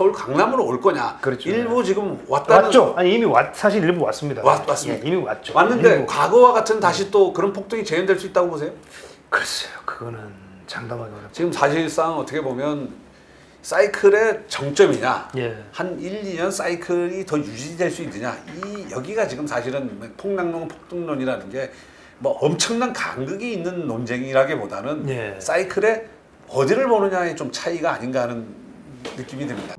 서울 강남으로 올 거냐? 그렇죠. 일부 지금 왔다는 왔죠. 아니 이미 왔 사실 일부 왔습니다. 왔- 왔습니다. 예, 이미 왔죠. 왔는데 일부. 과거와 같은 다시 또 그런 폭등이 재현될 수 있다고 보세요? 글쎄요, 그거는 장담하기 어렵죠. 지금 사실상 어떻게 보면 사이클의 정점이냐? 예. 한 1, 2년 사이클이 더 유지될 수 있느냐? 이 여기가 지금 사실은 폭락론, 폭등론이라는 게 뭐 엄청난 간극이 있는 논쟁이라기보다는 예. 사이클의 어디를 보느냐의 좀 차이가 아닌가 하는 느낌이 듭니다.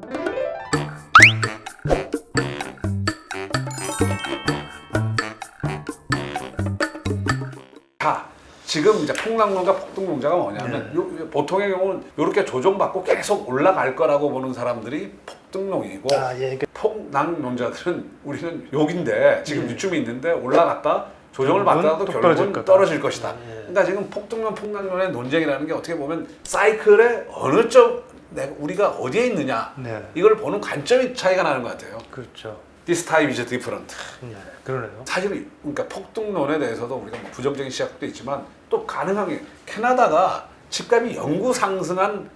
자, 지금 이제 폭락론과 폭등론자가 뭐냐면 네. 요- 요- 보통의 경우는 이렇게 조정받고 계속 올라갈 거라고 보는 사람들이 폭등론이고 아 예, 그- 폭락론자들은 우리는 여기인데 지금 이쯤에 있는데 올라갔다 조정을 결국은 받더라도 또 결국은 거다. 떨어질 것이다. 예. 그러니까 지금 폭등론 폭락론의 논쟁이라는 게 어떻게 보면 사이클의 어느 쪽 내가 우리가 어디에 있느냐 네, 이걸 보는 관점이 차이가 나는 것 같아요. 그렇죠. This time is different. 예, 그러네요. 사실 그러니까 폭등론에 대해서도 우리가 뭐 부정적인 시각도 있지만 또 가능한 게 캐나다가 집값이 영구 상승한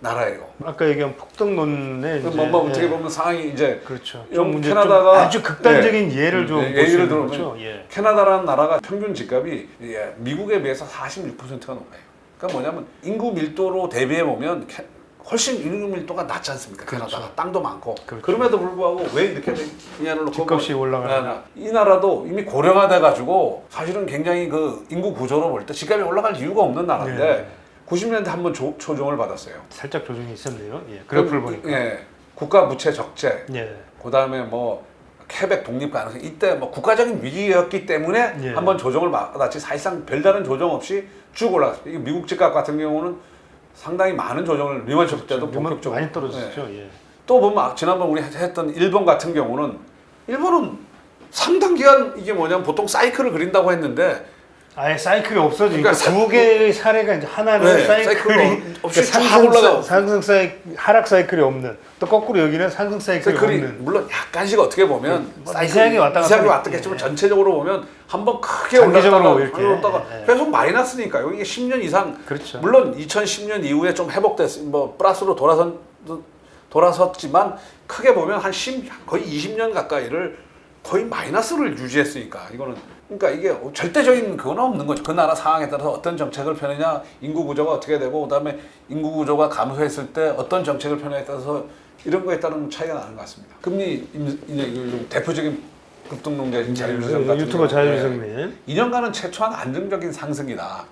나라예요. 아까 얘기한 폭등론에 이제, 뭐, 뭐 어떻게 예, 보면 상황이 이제 그렇죠. 좀좀 이제 캐나다가- 좀 아주 극단적인 예를 좀 예, 예를 들면 거죠. 예. 캐나다라는 나라가 평균 집값이 예, 미국에 비해서 46%가 높아요. 그러니까 뭐냐면 인구 밀도로 대비해 보면 캐- 훨씬 인구 밀도가 낮지 않습니까? 캐나다가 그렇죠. 땅도 많고 그렇죠. 그럼에도 불구하고 왜 이렇게 되냐를 놓고 집값이 뭐- 올라가는 네, 네. 이 나라도 이미 고령화돼 가지고 사실은 굉장히 그 인구 구조로 볼 때 집값이 올라갈 이유가 없는 나라인데 네. 90년대 한번 조정을 받았어요. 살짝 조정이 있었네요. 예, 그래프를 그럼, 보니까. 예, 국가 부채 적재 예. 그다음에 뭐 케벡 독립 가능성 이때 뭐 국가적인 위기였기 때문에 예. 한번 조정을 받았지 사실상 별다른 조정 없이 쭉 올라갔어요. 미국 집값 같은 경우는 상당히 많은 조정을 리먼 쇼크 때도 그렇죠. 본격적으로 많이 떨어졌죠. 예. 예. 또 보면 아, 지난번 우리 했던 일본 같은 경우는 일본은 상당 기간 이게 뭐냐면 보통 사이클을 그린다고 했는데 아예 사이클이 없어지니까 그러니까 사- 두 개의 사례가 이제 하나는 네, 사이클이 사이클이 없이 쫙 상승, 올라가고. 상승 사이 하락 사이클이 없는 또 거꾸로 여기는 상승 사이클이 사이클이 없는 물론 약간씩 어떻게 보면 뭐 이상하게 왔다 갔다 이상하게 왔다 갔지만 예. 전체적으로 보면 한번 크게 장기적으로 올랐다가 이렇게. 올랐다가 예, 예. 계속 마이너스니까요. 이게 10년 이상 그렇죠. 물론 2010년 이후에 좀 회복됐 뭐 플러스로 돌아선 돌아섰지만 크게 보면 한 10, 거의 20년 가까이를 거의 마이너스를 유지했으니까 이거는 그러니까 이게 절대적인 그건 없는 거죠. 그 나라 상황에 따라서 어떤 정책을 펴느냐, 인구 구조가 어떻게 되고 그다음에 인구 구조가 감소했을 때 어떤 정책을 펴느냐에 따라서 이런 거에 따른 차이가 나는 것 같습니다. 금리 임- 이제 그 대표적인 급등농자인 자유주점 같은 유튜버 경우는 자유주점님 2년간은 최초한 안정적인 상승이다.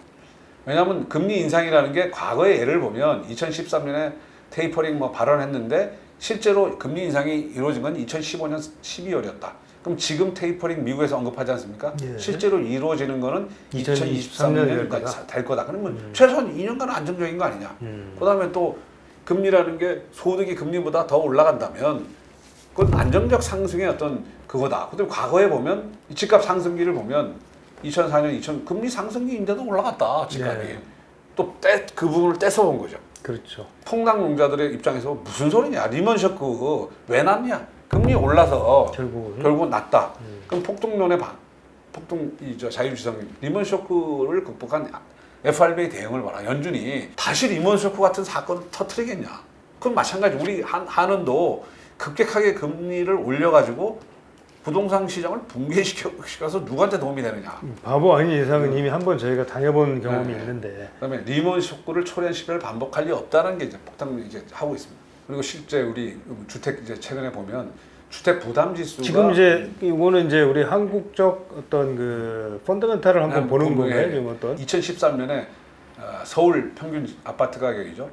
왜냐하면 금리 인상이라는 게 과거의 예를 보면 2013년에 테이퍼링 뭐 발언했는데 실제로 금리 인상이 이루어진 건 2015년 12월이었다. 그럼 지금 테이퍼링 미국에서 언급하지 않습니까? 예. 실제로 이루어지는 거는 2023 년일 2023년까지 거다. 될 거다. 그러면 최소한 2년간은 안정적인 거 아니냐? 음. 그다음에 또 금리라는 게 소득이 금리보다 더 올라간다면 그건 안정적 상승의 어떤 그거다. 근데 과거에 보면 이 집값 상승기를 보면 2004년, 2000 금리 상승기인데도 올라갔다 집값이. 네. 또그 부분을 떼서 본 거죠. 그렇죠. 폭락농자들의 입장에서 무슨 소리냐? 리먼 쇼크 왜 났냐? 금리 올라서 결국은 결국은 났다. 음. 그럼 폭등론의 방, 폭등 이저 자유주성 리먼 쇼크를 극복한 FRB의 대응을 봐라. 연준이 다시 리먼 쇼크 같은 사건을 터트리겠냐? 그럼 마찬가지 우리 한 한은도 급격하게 금리를 올려가지고 부동산 시장을 붕괴시켜서 누구한테 도움이 되느냐? 바보 아닌 이상은 이미 한 번 저희가 당해본 경험이 네. 있는데 그다음에 리먼 쇼크를 초래시를 반복할 리 없다는 게 이제 폭탄을 이제 하고 있습니다. 그리고 실제 우리 주택 이제 최근에 보면 주택 부담 지수가 지금 이제 이거는 이제 우리 한국적 어떤 그 펀더멘탈을 한번 네, 보는 건가요? 예. 지금 어떤 2013년에 어, 서울 평균 아파트 가격이죠.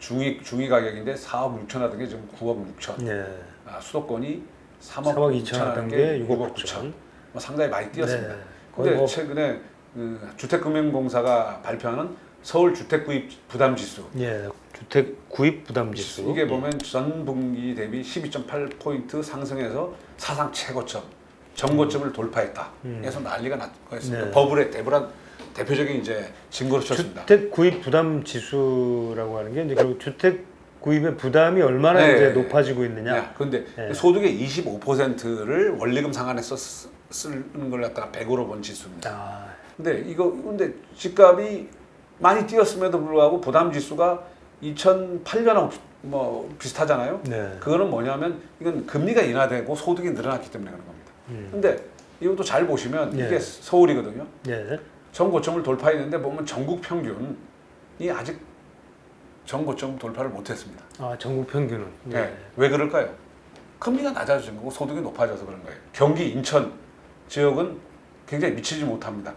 중위 중위 가격인데 4억 6천 하던 게 지금 9억 6천. 예. 아, 수도권이 3억, 3억 2천 하던 게 6억 9천. 뭐 상당히 많이 뛰었습니다. 네. 근데 뭐 최근에 그 주택금융공사가 발표하는 서울 주택 구입 부담 지수 예. 주택 구입 부담 지수. 예. 이게 보면 전 분기 대비 12.8 포인트 상승해서 사상 최고점 전고점을 돌파했다. 음. 그래서 난리가 났습니다. 네. 버블의 대불한 대표적인 이제 증거로 쳤습니다. 주택 구입 부담 지수라고 하는 게 이제 결국 주택 구입의 부담이 얼마나 네. 이제 높아지고 있느냐. 그런데 네. 소득의 25%를 원리금 쓰- 쓰는 걸 갖다가 100으로 본 지수입니다. 아, 근데 이거 근데 집값이 많이 뛰었음에도 불구하고 부담 지수가 2008년 뭐 비슷하잖아요. 네. 그거는 뭐냐면 이건 금리가 인하되고 소득이 늘어났기 때문에 그런 겁니다. 음. 근데 이것도 잘 보시면 네. 이게 서울이거든요. 네. 전 고점을 돌파했는데 보면 전국 평균이 아직 전 고점 돌파를 못했습니다. 아 전국 평균은. 네. 왜 그럴까요? 금리가 낮아진 거고 소득이 높아져서 그런 거예요. 경기, 인천 지역은 굉장히 미치지 못합니다.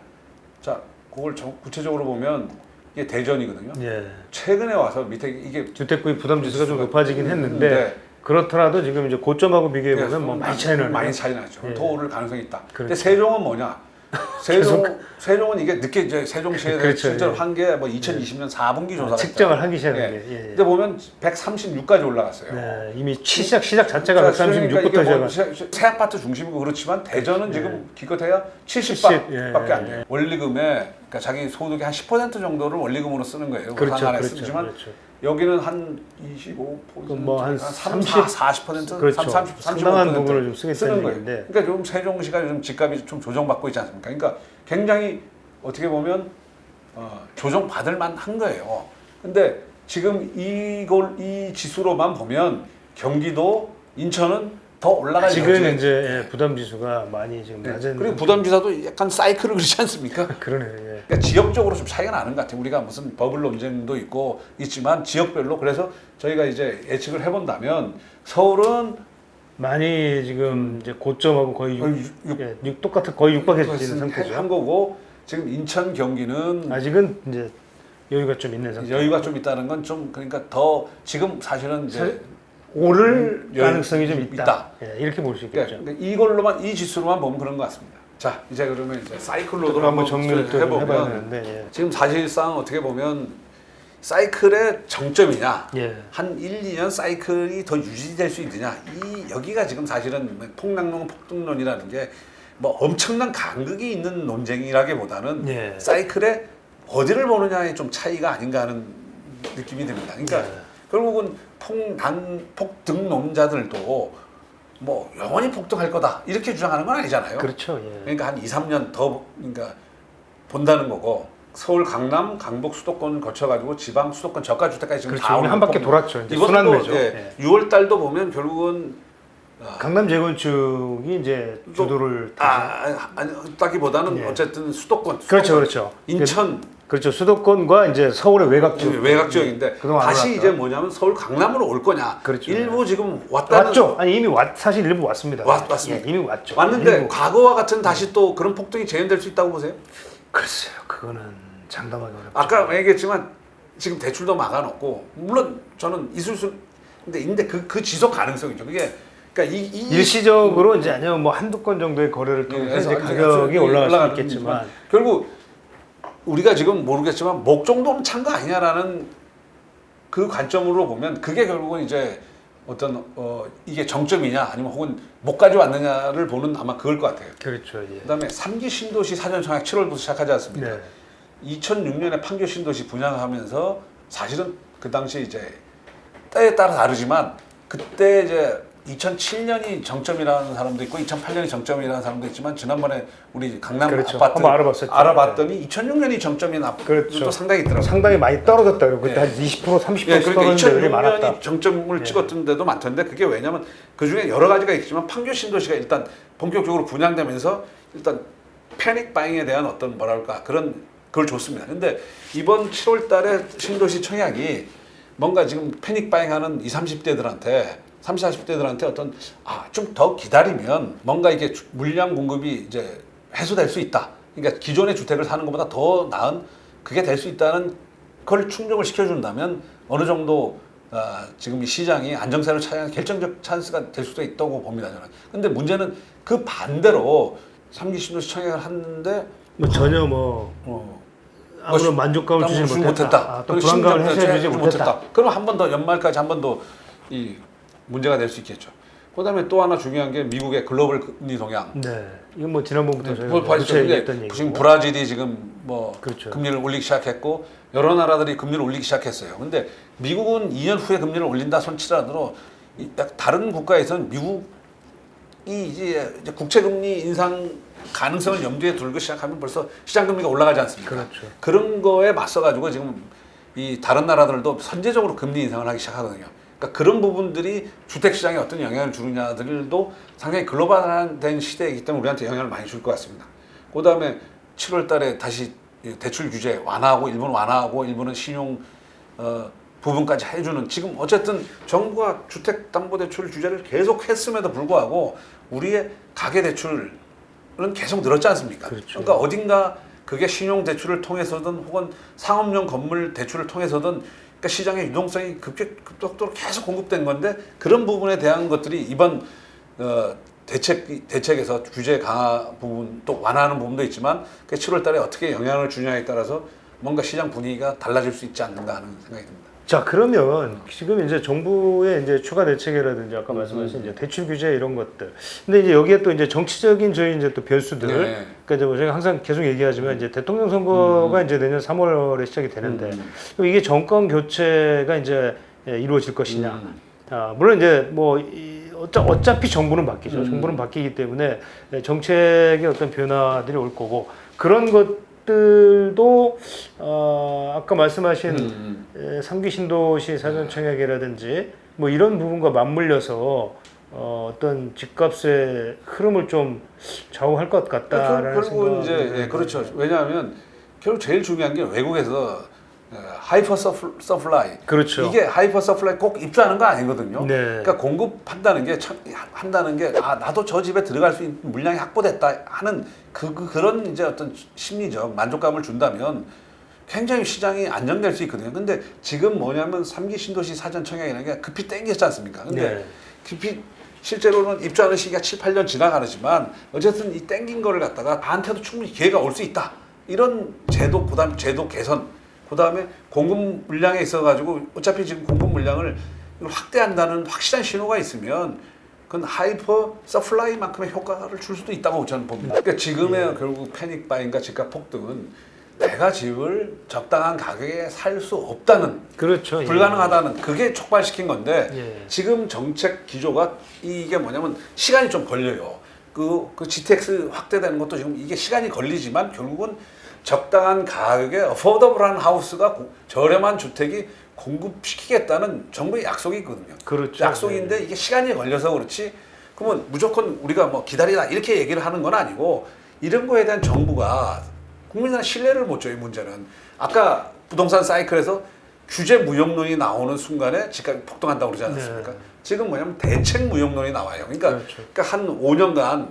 자, 그걸 정- 구체적으로 보면 이게 대전이거든요. 예. 최근에 와서 밑에 이게 주택 구입 부담 지수가 좀 높아지긴 했는데 네. 그렇더라도 지금 이제 고점하고 비교해 네, 보면 뭐 많이 차이는 많이 차이 나죠. 예. 더 오를 가능성이 있다. 근데 그렇죠. 세종은 뭐냐? 세종 세종은 이게 늦게 이제 세종시에 그렇죠, 실제로 예. 한게 뭐 2020년 4분기 조사가 측정을 있잖아요. 하기 시작한 예. 게. 예. 근데 보면 136까지 올라갔어요. 네, 이미 시작 시작 자체가 그러니까 136부터 이게 뭐 시작. 새, 새 아파트 중심이고 그렇지만 대전은 네. 지금 기껏해야 70, 70밖에 예. 안 돼요. 원리금에 그러니까 자기 소득의 한 10% 정도를 원리금으로 쓰는 거예요. 그렇죠, 그렇죠, 쓰지만 그렇죠. 여기는 한 25%, 그럼 뭐한 30, 30, 40%, 그렇죠. 30, 30, 상당한 부분을 좀 쓰는 거예요. 얘기인데. 그러니까 요즘 세종시가 요즘 집값이 좀 조정받고 있지 않습니까? 그러니까 굉장히 어떻게 보면 어, 조정받을 만한 거예요. 근데 지금 이걸 이 지수로만 보면 경기도 인천은 더 올라갈 지금 여지가 이제 예, 부담 지수가 많이 지금 네. 낮은 그리고 부담지사도 약간 사이클을 그렇지 않습니까? 그러네요. 예. 그러니까 지역적으로 좀 차이가 나는 것 같아요. 우리가 무슨 버블 논쟁도 있고 있지만 지역별로 그래서 저희가 이제 예측을 해본다면 서울은 많이 지금 이제 고점하고 거의 거의 6, 육- 예, 육- 똑같은 거의 육박해지는 한 상태죠. 거고 지금 인천 경기는 아직은 이제 여유가 좀 있는 상태. 여유가 좀 있다는 건 좀 그러니까 더 지금 사실은 이제 오를 음, 가능성이 좀 있다. 있다. 예, 이렇게 볼 수 있겠죠. 그러니까 이걸로만 이 지수로만 보면 그런 것 같습니다. 자 이제 그러면 이제 사이클로도 한번 정리를 해보면 되는데. 예. 지금 사실상 어떻게 보면 사이클의 정점이냐 예. 한 1, 2년 사이클이 더 유지될 수 있느냐 이 여기가 지금 사실은 폭락론 폭등론이라는 게 뭐 엄청난 간극이 있는 논쟁이라기보다는 예. 사이클의 어디를 보느냐에 좀 차이가 아닌가 하는 느낌이 듭니다. 그러니까 예. 결국은 폭난 폭등론자들도 뭐 영원히 폭등할 거다 이렇게 주장하는 건 아니잖아요. 그렇죠. 예. 그러니까 한 2, 3년 더 그러니까 본다는 거고 서울 강남 강북 수도권 거쳐가지고 지방 수도권 저가 주택까지 지금 그렇죠. 다 이미 오는 한 바퀴 폭- 돌았죠. 이제 순환매죠. 예, 예. 6월 달도 보면 결국은 아, 강남 재건축이 이제 또- 주도를 다시 아, 아니 따기보다는 예. 어쨌든 수도권, 그렇죠, 수도권, 그렇죠. 인천 그렇죠. 수도권과 이제 서울의 외곽 지역 외곽 지역인데 그동안 안 다시. 이제 뭐냐면 서울 강남으로 올 거냐 그렇죠. 일부 지금 왔다는 왔죠. 아니 이미 왔 사실 일부 왔습니다. 왔- 왔습니다. 예, 이미 왔죠. 왔는데 일부. 과거와 같은 다시 또 그런 폭등이 재현될 수 있다고 보세요? 글쎄요, 그거는 장담하기 어렵죠. 아까 얘기했지만 지금 대출도 막아놓고 물론 저는 있을 수 근데 근데 그, 그 지속 가능성이죠. 그게 그러니까 이, 이 일시적으로 이제 아니면 뭐 한두 건 정도의 거래를 통해서 예, 이제 가격이 올라갈 수 있겠지만 결국 우리가 지금 모르겠지만 목 정도는 찬 거 아니냐라는 그 관점으로 보면 그게 결국은 이제 어떤 어 이게 정점이냐 아니면 혹은 목까지 왔느냐를 보는 아마 그걸 것 같아요. 그렇죠. 예. 그다음에 3기 신도시 사전 청약 7월부터 시작하지 않습니까? 네. 2006년에 판교 신도시 분양하면서 사실은 그 당시 이제 때에 따라 다르지만 그때 이제 2007년이 정점이라는 사람도 있고 2008년이 정점이라는 사람도 있지만 지난번에 우리 강남 그렇죠. 아파트 한번 알아봤었죠. 알아봤더니 2006년이 정점인 아파트도 그렇죠. 상당히 있더라고요. 상당히 많이 떨어졌다. 그리고 그때 예. 한 20% 30% 예, 그러니까 떨어진 데들이 많았다. 2006년이 정점을 예. 찍었던 데도 많던데 그게 왜냐면 그 중에 여러 가지가 있지만 판교 신도시가 일단 본격적으로 분양되면서 일단 패닉 바잉에 대한 어떤 뭐랄까 그런 그걸 줬습니다. 근데 이번 7월 달에 신도시 청약이 뭔가 지금 패닉 바잉하는 20, 30대들한테 30, 40대들한테 어떤 아, 좀 더 기다리면 뭔가 이게 주- 물량 공급이 이제 해소될 수 있다. 그러니까 기존의 주택을 사는 것보다 더 나은 그게 될 수 있다는 그걸 충족을 시켜준다면 어느 정도 아, 지금 이 시장이 안정세를 차지하는 결정적 찬스가 될 수도 있다고 봅니다 저는. 근데 문제는 그 반대로 삼기 신도 시 청약을 하는데 뭐 전혀 뭐 어, 아무런 만족감을 주지 주지 못했다. 아, 또 그리고 불안감을 해소해주지 주지 못했다. 그럼 한 번 더 연말까지 한 번 더 이 문제가 될 수 있겠죠. 그다음에 또 하나 중요한 게 미국의 글로벌 금리 동향. 네. 이건 뭐 지난번부터 저희가 뭐 봤죠. 구체적으로 근데 했던 얘기고. 지금 브라질이 지금 뭐 그렇죠. 금리를 올리기 시작했고 여러 나라들이 금리를 올리기 시작했어요. 근데 미국은 2년 후에 금리를 올린다 손치라도 이- 약 다른 국가에서는 미국 이 이제, 국채 금리 인상 가능성을 염두에 두고 시작하면 벌써 시장 금리가 올라가지 않습니까? 그렇죠. 그런 거에 맞서 가지고 지금 이 다른 나라들도 선제적으로 금리 인상을 하기 시작하거든요. 그러니까 그런 부분들이 주택 시장에 어떤 영향을 주느냐들도 상당히 글로벌화된 시대이기 때문에 우리한테 영향을 많이 줄 것 같습니다. 그다음에 7월 달에 다시 대출 규제 완화하고 일부는 완화하고 일부는 신용 어, 부분까지 해주는 지금 어쨌든 정부가 주택담보대출 규제를 계속 했음에도 불구하고 우리의 가계대출은 계속 늘었지 않습니까? 그렇죠. 러니까 어딘가 그게 신용대출을 통해서든 혹은 상업용 건물 대출을 통해서든 그러니까 시장의 유동성이 급격, 급속도로 계속 공급된 건데 그런 부분에 대한 것들이 이번 어, 대책 대책에서 규제 강화 부분 또 완화하는 부분도 있지만 그 7월 달에 어떻게 영향을 주냐에 따라서 뭔가 시장 분위기가 달라질 수 있지 않는가 하는 생각이 듭니다. 자 그러면 지금 이제 정부의 이제 추가 대책이라든지 아까 음, 말씀하신 이제 대출 규제 이런 것들. 근데 이제 여기에 또 이제 정치적인 저희 이제 또 변수들. 네. 그러니까 이제 뭐 제가 항상 계속 얘기하지만 이제 대통령 선거가 이제 내년 3월에 시작이 되는데 음. 그럼 이게 정권 교체가 이제 예, 이루어질 것이냐. 음. 아, 물론 이제 뭐 이, 어차, 어차피 정부는 바뀌죠. 음. 정부는 바뀌기 때문에 네, 정책의 어떤 변화들이 올 거고 그런 것 들도 어, 아까 말씀하신 음. 에, 삼기 신도시 사전 청약이라든지 뭐 이런 부분과 맞물려서 어, 어떤 집값의 흐름을 좀 좌우할 것 같다라는 결국 결국은 생각이 이제 예, 그렇죠. 왜냐하면 결국 제일 중요한 게 외국에서 어, 하이퍼 서플- 서플라이 그렇죠. 이게 하이퍼 서플라이 꼭 입주하는 거 아니거든요. 네. 그러니까 공급한다는 게 참, 한다는 게 아 나도 저 집에 들어갈 수 있는 물량이 확보됐다 하는 그, 그 그런 이제 어떤 심리적 만족감을 준다면 굉장히 시장이 안정될 수 있거든요. 근데 지금 뭐냐면 삼기 신도시 사전 청약이라는 게 급히 땡겼지 않습니까? 근데 네. 급히 실제로는 입주하는 시기가 7, 8년 지나가지만 어쨌든 이 땡긴 거를 갖다가 나한테도 충분히 기회가 올 수 있다. 이런 제도 그 다음 제도 개선 그 다음에 공급 물량에 있어 가지고 어차피 지금 공급 물량을 확대한다는 확실한 신호가 있으면 그건 하이퍼 서플라이만큼의 효과를 줄 수도 있다고 저는 봅니다. 그러니까 지금의 결국 패닉 바인과 집값 폭등은 내가 집을 적당한 가격에 살 수 없다는 그렇죠. 예. 불가능하다는 그게 촉발시킨 건데 예. 지금 정책 기조가 이게 뭐냐면 시간이 좀 걸려요. 그, 그 GTX 확대되는 것도 지금 이게 시간이 걸리지만 결국은 적당한 가격에 어포더블한 하우스가 고- 저렴한 주택이 공급시키겠다는 정부의 약속이 있거든요. 그렇죠. 약속인데 이게 시간이 걸려서 그렇지 그러면 무조건 우리가 뭐 기다리라 이렇게 얘기를 하는 건 아니고 이런 거에 대한 정부가 국민들한 신뢰를 못 줘요 이 문제는 아까 부동산 사이클에서 규제 무용론이 나오는 순간에 집값이 폭등한다고 그러지 않았습니까? 네. 지금 뭐냐면 대책 무용론이 나와요. 그러니까, 그렇죠. 그러니까 한 5년간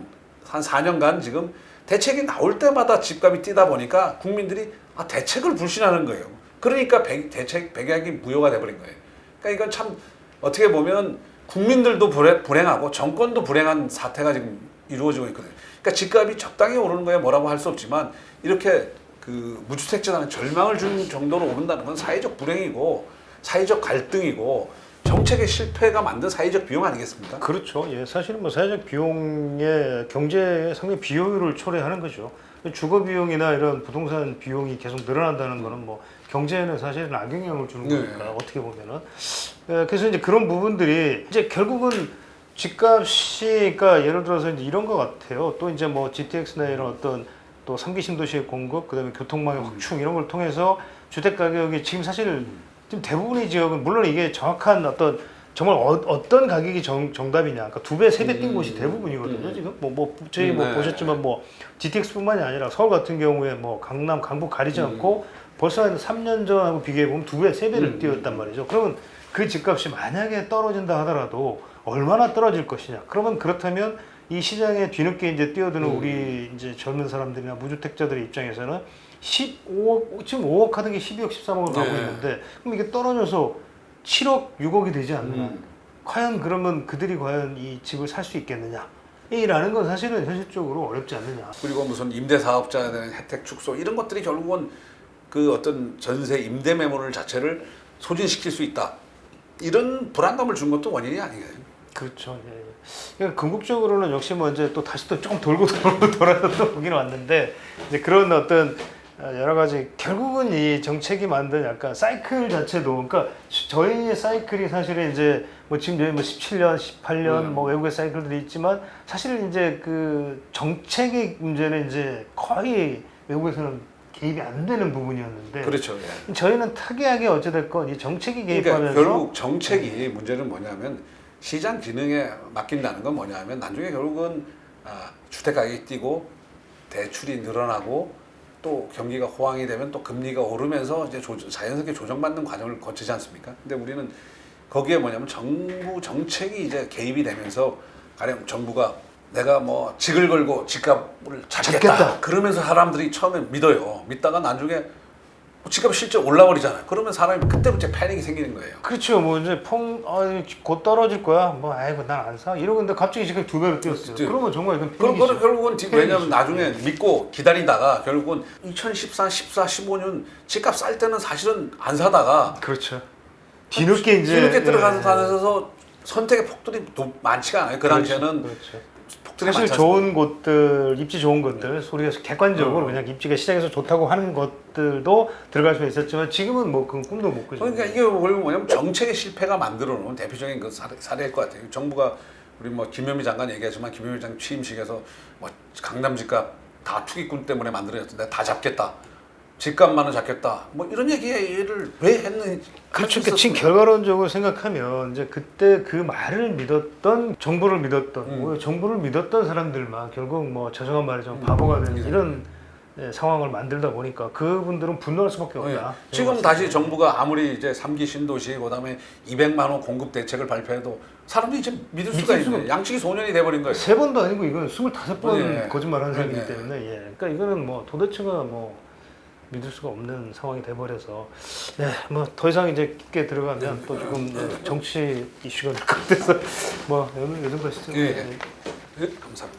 한 4년간 지금 대책이 나올 때마다 집값이 뛰다 보니까 국민들이 아 대책을 불신하는 거예요. 그러니까 배- 대책 백약이 무효가 돼버린 거예요. 그러니까 이건 참 어떻게 보면 국민들도 불행, 불행하고 정권도 불행한 사태가 지금 이루어지고 있거든요. 그러니까 집값이 적당히 오르는 거에 뭐라고 할 수 없지만 이렇게 그 무주택자들한테 절망을 준 정도로 오른다는 건 사회적 불행이고 사회적 갈등이고 정책의 실패가 만든 사회적 비용 아니겠습니까? 그렇죠. 예, 사실은 뭐 사회적 비용의 경제에 상당히 비효율을 초래하는 거죠. 주거 비용이나 이런 부동산 비용이 계속 늘어난다는 거는 뭐 경제에는 사실은 악영향을 주는 네. 거니까 어떻게 보면은 예, 그래서 이제 그런 부분들이 이제 결국은 집값이 그러니까 예를 들어서 이제 이런 것 같아요. 또 이제 뭐 GTX나 이런 어떤 또 삼기 신도시의 공급, 그다음에 교통망의 확충 이런 걸 통해서 주택 가격이 지금 사실 지금 대부분의 지역은 물론 이게 정확한 어떤 정말 어, 떤 가격이 정, 정답이냐, 그러니까 두 배, 세 배뛴 음. 곳이 대부분이거든요. 음. 지금 뭐, 뭐 저희 뭐 네. 보셨지만 뭐 GTX뿐만이 아니라 서울 같은 경우에 뭐 강남, 강북 가리지 않고 벌써 한 3년 전하고 비교해 보면 두 배, 세 배를 음. 뛰었단 말이죠. 그러면 그 집값이 만약에 떨어진다 하더라도 얼마나 떨어질 것이냐? 그러면 그렇다면 이 시장에 뒤늦게 이제 뛰어드는 음. 우리 이제 젊은 사람들이나 무주택자들의 입장에서는 15억 지금 5억 하던 게 12억, 13억을 가고 네. 있는데 그럼 이게 떨어져서 7억, 6억이 되지 않느냐? 음. 과연 그러면 그들이 과연 이 집을 살 수 있겠느냐? 이라는 건 사실은 현실적으로 어렵지 않느냐. 그리고 무슨 임대 사업자에 대한 혜택 축소 이런 것들이 결국은 그 어떤 전세 임대 매물 자체를 소진시킬 수 있다. 이런 불안감을 준 것도 원인이 아니에요. 그렇죠. 예. 그러니까 궁극적으로는 역시 뭐 이제 또 다시 또 조금 돌고 돌고 돌아서 또 보기는 왔는데 이제 그런 어떤 어, 여러 가지 결국은 이 정책이 만든 약간 사이클 자체도 그러니까 저희의 사이클이 사실은 이제 뭐 지금 여기 뭐 17년, 18년 음. 뭐 외국의 사이클들이 있지만 사실은 이제 그 정책의 문제는 이제 거의 외국에서는 개입이 안 되는 부분이었는데 그렇죠. 예. 저희는 특이하게 어찌됐건 이 정책이 그러니까 개입하면서 결국 정책이 문제는 뭐냐면 시장 기능에 맡긴다는 건 뭐냐면 나중에 결국은 아, 주택 가격이 뛰고 대출이 늘어나고 또 경기가 호황이 되면 또 금리가 오르면서 이제 조, 자연스럽게 조정받는 과정을 거치지 않습니까? 근데 우리는 거기에 뭐냐면 정부 정책이 이제 개입이 되면서 가령 정부가 내가 뭐 직을 걸고 집값을 잡겠다. 잡겠다. 그러면서 사람들이 처음에 믿어요. 믿다가 나중에 집값이 실제 올라버리잖아요. 그러면 사람이 그때부터 패닉이 생기는 거예요. 그렇죠. 뭐 이제 퐁곧 떨어질 거야. 뭐 아이고 난 안 사. 이러고 근데 갑자기 지금 두 배로 뛰었어요. 그렇죠. 그러면 정말 이건 그럼 패닉이죠. 그건 결국은 지- 패닉이죠. 왜냐하면 나중에 믿고 기다리다가 결국은 2014, 14, 15년 집값 쌀 때는 사실은 안 사다가 그렇죠. 뒤늦게 이제 뒤늦게 들어가서 예, 다녀서 선택의 폭들이 또 많지가 않아요. 그 그렇죠. 당시에는 그렇죠. 사실 많지 좋은 곳들 입지 좋은 것들 소리가 객관적으로 어. 그냥 입지가 시장에서 좋다고 하는 것들도 들어갈 수 있었지만 지금은 뭐 그건 꿈도 못 꾸죠. 그러니까 이게 결국 뭐냐면 정책의 실패가 만들어 놓은 대표적인 그 사례, 사례일 것 같아요. 정부가 우리 뭐 김현미 장관 얘기하지만 김현미 장관 취임식에서 뭐 강남 집값 다 투기꾼 때문에 만들어졌다. 내가 다 잡겠다. 집값만은 잡겠다. 뭐 이런 얘기를 왜 했는지 그렇죠. 그러니까 지금 결과론적으로 생각하면 이제 그때 그 말을 믿었던 정부를 믿었던 음. 뭐 정부를 믿었던 사람들만 결국 뭐 죄송한 말이지만 바보가 되는 음. 이런 예, 상황을 만들다 보니까 그분들은 분노할 수밖에 없다. 예. 지금 다시 정부가 아무리 이제 3기 신도시 그다음에 200만 원 공급 대책을 발표해도 사람들이 이제 믿을 수가 있는 양측이 소년이 돼 버린 거예요. 세 번도 아니고 이건 25번 예. 거짓말하는 사람이기 예. 때문에 예. 그러니까 이거는 뭐 도대체가 뭐 믿을 수가 없는 상황이 돼 버려서 네, 뭐더 이상 이제 깊게 들어가면 또 조금 예, 정치 이슈가 될 것 같아서 뭐 오늘 요즘 것이죠. 예, 예. 예, 감사합니다.